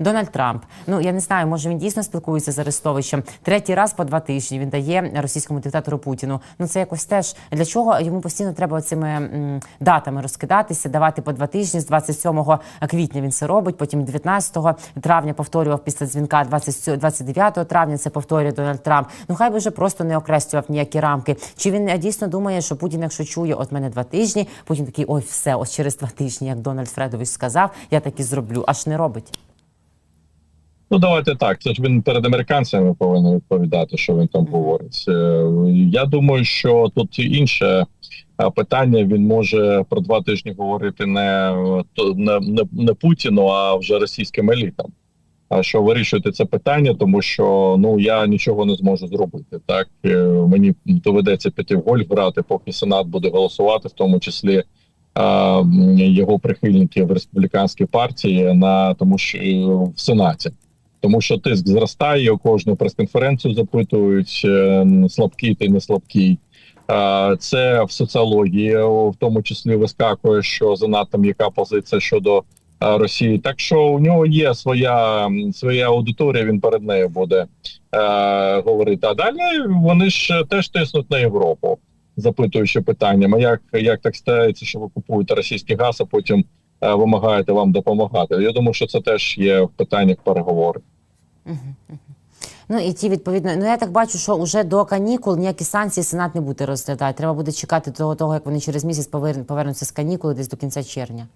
Дональд Трамп. Ну я не знаю, може він дійсно спілкується з Арестовичем. Третій раз по два тижні він дає російському диктатору Путіну. Ну це якось теж для чого йому постійно треба цими датами розкидатися, давати по два тижні. З 27 квітня він це робить. Потім 19 травня повторював після дзвінка. 20 29 травня це повторює Дональд Трамп. Ну хай би вже просто не окреслював ніякі рамки. Чи він е, дійсно думає, що Путін, якщо чує, от мене два тижні, Путін такий, ой, все, ось через два тижні, як Дональд Фредович сказав, я так і зроблю. Аж не робить. Ну давайте так. Це ж він перед американцями повинен відповідати, що він там говорить. Е, Я думаю, що тут інше е, питання. Він може про два тижні говорити не, не, не, не Путіну, а вже російським елітам. А що вирішувати це питання, тому що ну я нічого не зможу зробити. Так Е, мені доведеться піти в гольф грати, поки сенат буде голосувати, в тому числі а, його прихильників в республіканській партії на тому, що в сенаті. Тому що тиск зростає, кожну прес-конференцію запитують е, слабкий ти не слабкий. Це в соціології, в тому числі вискакує, що занадто м'яка позиція щодо е, Росії. Так що у нього є своя своя аудиторія. Він перед нею буде е, говорити. А далі вони ж теж тиснуть на Європу, запитуючи питанням: а як, як так стається, що ви купуєте російський газ, а потім е, вимагаєте вам допомагати? Я думаю, що це теж є в питаннях переговорів. Ну і ті відповідно. Ну я так бачу, що вже до канікул ніякі санкції Сенат не буде розглядати. Треба буде чекати до того, як вони через місяць повер- повернуться з канікули десь до кінця червня.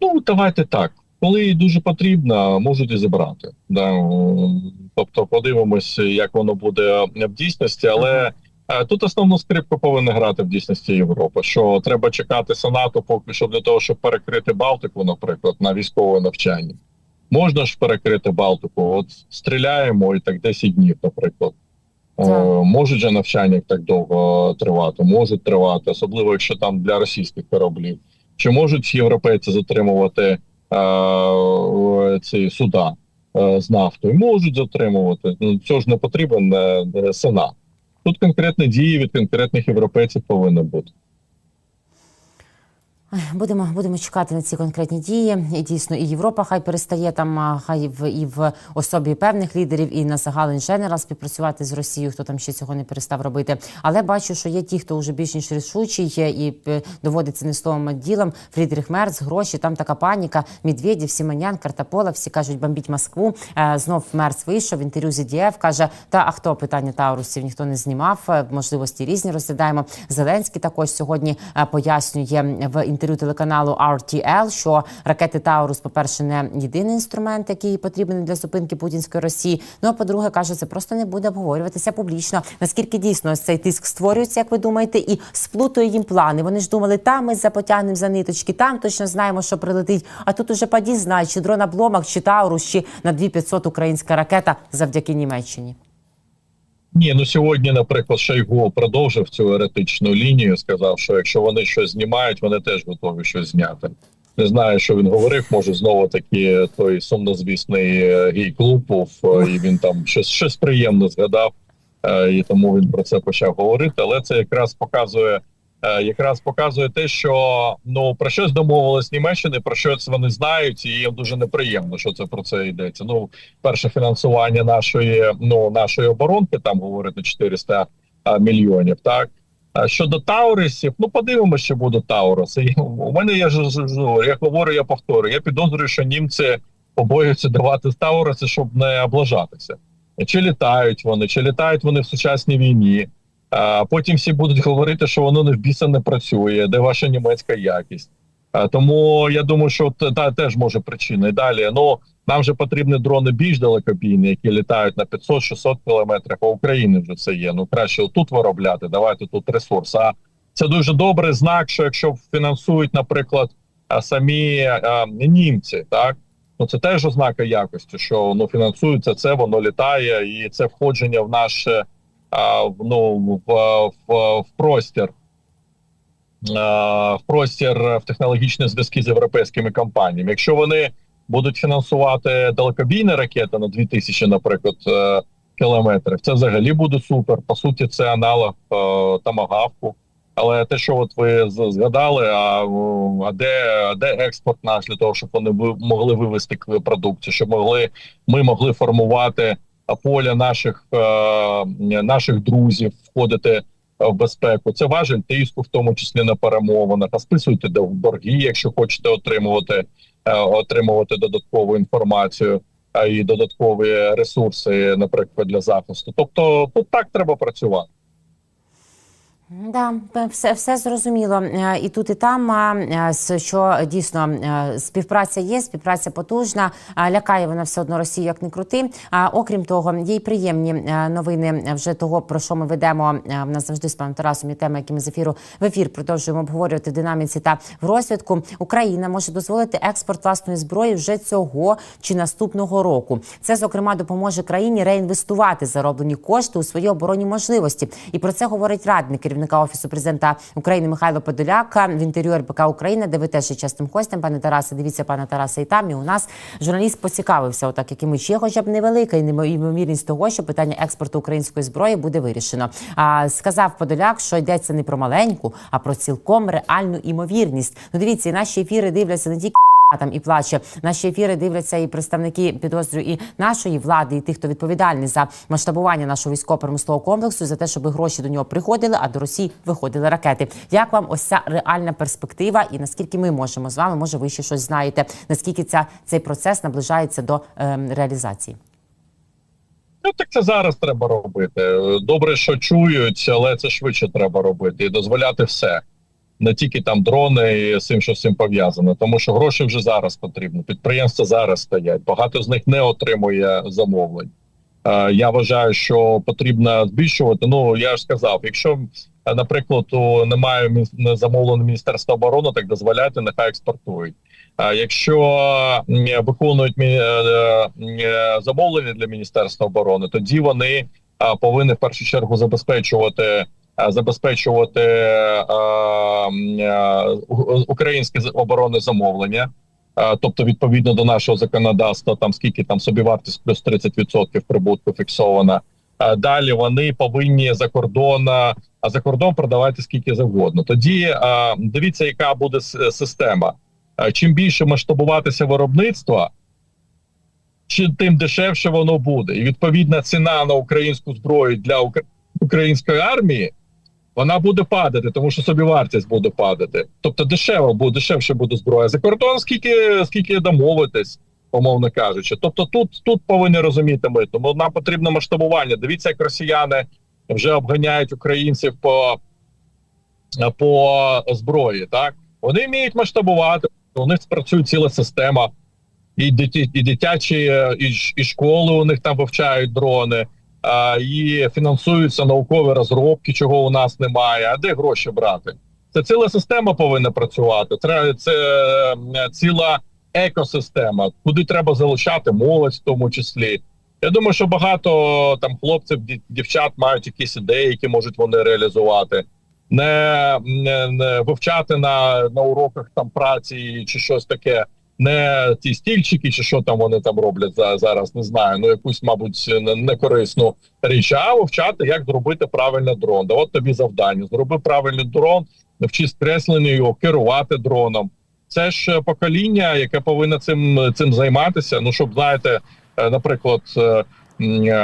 Ну, давайте так. Коли дуже потрібно, можуть і забрати. Да. Тобто подивимось, як воно буде в дійсності, але е, тут основну скрипку повинна грати в дійсності Європа. Що треба чекати Сенату, поки що для того, щоб перекрити Балтику, наприклад, на військове навчання. Можна ж перекрити Балтику, от стріляємо і так 10 днів, наприклад. Е, Можуть же навчання так довго тривати, можуть тривати, особливо якщо там для російських кораблів. Чи можуть європейці затримувати е, ці суда е, з нафтою? Можуть затримувати. Ну цього ж не потрібен е, е, сенат. Тут конкретні дії від конкретних європейців повинні бути. Будемо будемо чекати на ці конкретні дії. І дійсно, і Європа хай перестає там, хай в і в особі певних лідерів, і на загален Женерал співпрацювати з Росією, хто там ще цього не перестав робити. Але бачу, що є ті, хто вже більш ніж рішучий і доводиться не словом а ділом. Фрідріх Мерц, гроші, там така паніка. Медведєв, Сіманян, Картапола, всі кажуть, бомбіть Москву. Е, Знов Мерц вийшов в інтерв'ю з EDF, каже: та а хто питання Таурусів ніхто не знімав. е, Можливості різні розглядаємо. Зеленський також сьогодні е, пояснює в інтерв'ю телеканалу RTL, що ракети Таурус, по-перше, не єдиний інструмент, який потрібен для зупинки путінської Росії. Ну а по-друге, каже, це просто не буде обговорюватися публічно. Наскільки дійсно цей тиск створюється, як ви думаєте, і сплутує їм плани. Вони ж думали, там ми запотягнемо за ниточки, там точно знаємо, що прилетить. А тут уже паді знають, чи дрон обломах, чи Таурус, чи на 2500 українська ракета завдяки Німеччині. Ні, ну сьогодні, наприклад, Шойгу продовжив цю еретичну лінію. Сказав, що якщо вони щось знімають, вони теж готові щось зняти. Не знаю, що він говорив. Може, знову таки той сумнозвісний е, гей-клуб був, е, і він там щось щось приємне згадав, е, і тому він про це почав говорити. Але це якраз показує. Е, Якраз показує те, що ну про щось домовились Німеччини, про щось вони знають, і їм дуже неприємно, що це про це йдеться. Ну, перше фінансування нашої ну нашої оборонки, там говорити 400 а, мільйонів. Так а щодо Таурисів, ну подивимося, що буде Тауруси. І У мене я ж ж- я говорю, я повторюю. Я підозрюю, що німці побоюються давати Тауруси, щоб не облажатися. Чи літають вони, чи літають вони в сучасній війні. А потім всі будуть говорити, що воно не в біса не працює, де ваша німецька якість. А, тому я думаю, що та теж може причина. І далі ну нам же потрібні дрони більш далекобійні, які літають на 500-600 кілометрів. А в Україні вже це є. Ну краще тут виробляти. Давайте тут ресурс. А це дуже добрий знак, що якщо фінансують, наприклад, самі а, німці, так ну це теж ознака якості, що ну фінансується це, воно літає, і це входження в наше ну в, в, в простір. В простір в технологічні зв'язки з європейськими компаніями. Якщо вони будуть фінансувати далекобійні ракети на 2000, наприклад, е, кілометрів, це взагалі буде супер. По суті, це аналог е, тамагавку. Але те, що от ви згадали, а, а де, а де експорт наш для того, щоб вони могли вивести продукцію, щоб могли ми могли формувати поля наших е, наших друзів, входити е, в безпеку. Це важель тиску, в тому числі на перемовинах. А списуйте борги, якщо хочете отримувати е, отримувати додаткову інформацію а, і додаткові ресурси, наприклад, для захисту. Тобто, тут так треба працювати. Да, все, все зрозуміло. Е, І тут, і там, е, що дійсно е, співпраця є, співпраця потужна. Лякає вона все одно Росію, як не крути. А окрім того, є й приємні новини вже того, про що ми ведемо. В нас завжди з паном Тарасом є теми, які ми з ефіру в ефір продовжуємо обговорювати в динаміці та в розвитку. Україна може дозволити експорт власної зброї вже цього чи наступного року. Це зокрема допоможе країні реінвестувати зароблені кошти у свої оборонні можливості. І про це говорить радник керівника офісу президента України Михайло Подоляк в інтерв'ю РБК Україна, де ви теж є частим гостем, пане Тарасе. Дивіться, пане Тарасе, і там і у нас журналіст поцікавився, отак якими ще, хоча б невелика і ймовірність того, що питання експорту української зброї буде вирішено. А сказав Подоляк, що йдеться не про маленьку, а про цілком реальну імовірність. Ну дивіться, наші ефіри дивляться не тільки. Там і плаче наші ефіри дивляться і представники підозрюю і нашої влади, і тих, хто відповідальний за масштабування нашого військово-промислового комплексу, за те, щоб гроші до нього приходили, а до Росії виходили ракети. Як вам ось ця реальна перспектива, і наскільки ми можемо з вами, може, ви ще щось знаєте, наскільки ця цей процес наближається до ем, реалізації? Ну так це зараз треба робити. Добре, що чують, але це швидше треба робити і дозволяти все. Не тільки там дрони і цим, що з цим пов'язано, тому що гроші вже зараз потрібно. Підприємства зараз стоять. Багато з них не отримує замовлень. Е, я вважаю, що потрібно збільшувати. Ну я ж сказав, якщо, е, наприклад, немає замовлено Міністерства оборони, так дозволяйте, нехай експортують. А якщо виконують е, е, замовлення для міністерства оборони, тоді вони повинні в першу чергу забезпечувати забезпечувати е, е, українське з- оборонне замовлення. А, Тобто, відповідно до нашого законодавства, там скільки там собівартість плюс 30% прибутку фіксована. Далі вони повинні за кордон, а за кордон продавати скільки завгодно. Тоді дивіться, яка буде система. Чим більше масштабуватися виробництва, чи тим дешевше воно буде. І відповідна ціна на українську зброю для української армії вона буде падати, тому що собівартість буде падати. Тобто дешево буде дешевше буде зброя за кордон, скільки скільки домовитись, умовно кажучи. Тобто, тут тут повинні розуміти ми. Тому нам потрібно масштабування. Дивіться, як росіяни вже обганяють українців по, по зброї. Так вони вміють масштабувати. У них спрацює ціла система. І дитячі, і, і школи у них там вивчають дрони, і фінансуються наукові розробки, чого у нас немає. А де гроші брати? Це ціла система повинна працювати. Треба це е, ціла екосистема, куди треба залучати молодь, в тому числі. Я думаю, що багато там хлопців, дівчат мають якісь ідеї, які можуть вони реалізувати. Не, не, не вивчати на, на уроках там праці чи щось таке не ті стільчики, чи що там вони там роблять за зараз, не знаю. Ну якусь, мабуть, не- некорисну річ, а вивчати, як зробити правильно дрон. Да от тобі завдання. Зроби правильний дрон, навчись кресленню його, керувати дроном. Це ж покоління, яке повинно цим цим займатися. Ну щоб знаєте, е, наприклад. е, е,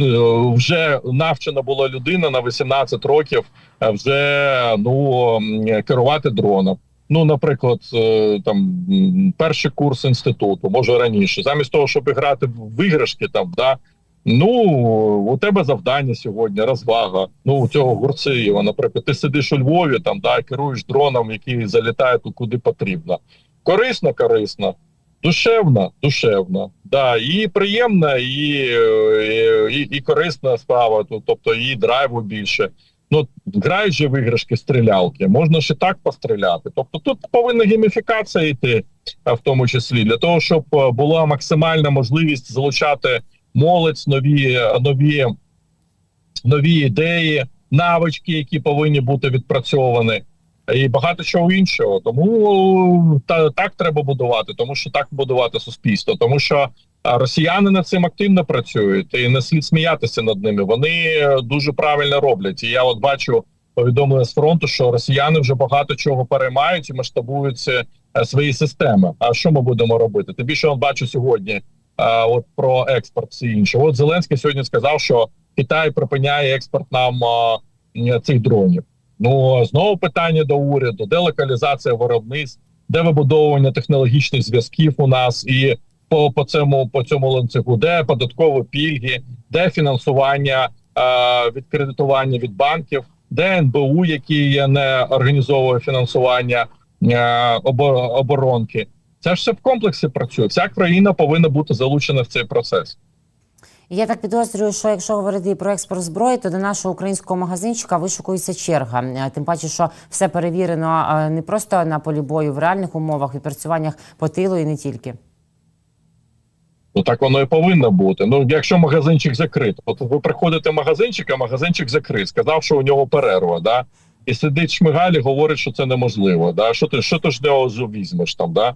е, Вже навчена була людина на 18 років е, вже ну керувати дроном. Ну, наприклад, е, там перший курс інституту, може раніше, замість того, щоб грати в виграшки, там да ну у тебе завдання сьогодні, розвага. Ну у цього Гурциєва, наприклад, ти сидиш у Львові, там да керуєш дроном, який залітає туди, куди потрібно. Корисно, корисно, душевно, душевно. Да, і приємна, і, е, і, і корисна справа. Тобто і драйву більше ну грають же в іграшки стрілялки, можна і так постріляти. Тобто тут повинна гейміфікація йти, в тому числі для того, щоб була максимальна можливість залучати молодь, нові нові, нові ідеї, навички, які повинні бути відпрацьовані. І багато чого іншого, тому та так треба будувати, тому що так будувати суспільство, тому що А росіяни над цим активно працюють, і не слід сміятися над ними. Вони е, дуже правильно роблять. І я от бачу повідомлення з фронту, що росіяни вже багато чого переймають і масштабують е, свої системи. А що ми будемо робити? Тим більше я бачу сьогодні. е, От про експорт всі інше. От Зеленський сьогодні сказав, що Китай припиняє експорт нам е, цих дронів. Ну знову питання до уряду: де локалізація виробництв, де вибудовування технологічних зв'язків у нас і по, по цьому по цьому ланцюгу, де податкові пільги, де фінансування е, від кредитування від банків, де НБУ, які не організовує фінансування е, оборонки. Це ж все в комплексі працює. Вся країна повинна бути залучена в цей процес. Я так підозрюю, що якщо говорити про експорт зброї, то до нашого українського магазинчика вишукується черга. Е, Тим паче, що все перевірено е, не просто на полі бою в реальних умовах, відпрацюваннях по тилу і не тільки. Ну так воно і повинно бути. Ну якщо магазинчик закрит, от ви приходите в магазинчик, а магазинчик закрит, сказав, що у нього перерва, да. І сидить шмигаль і говорить, що це неможливо. Да? Що ти що ти ж нього візьмеш там? Да?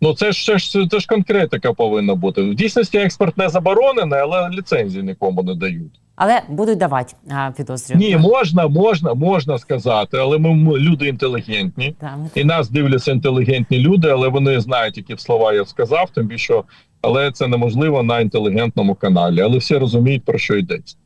Ну це ж це ж це ж конкретика повинна бути. В дійсності експорт не заборонений, але ліцензії нікому не дають. Але будуть давати, підозрюю. Ні, можна, можна, можна сказати, але ми люди інтелігентні, Та, ми і нас дивляться інтелігентні люди, але вони знають, які слова я сказав. Тим більше, але це неможливо на інтелігентному каналі. Але всі розуміють про що йдеться.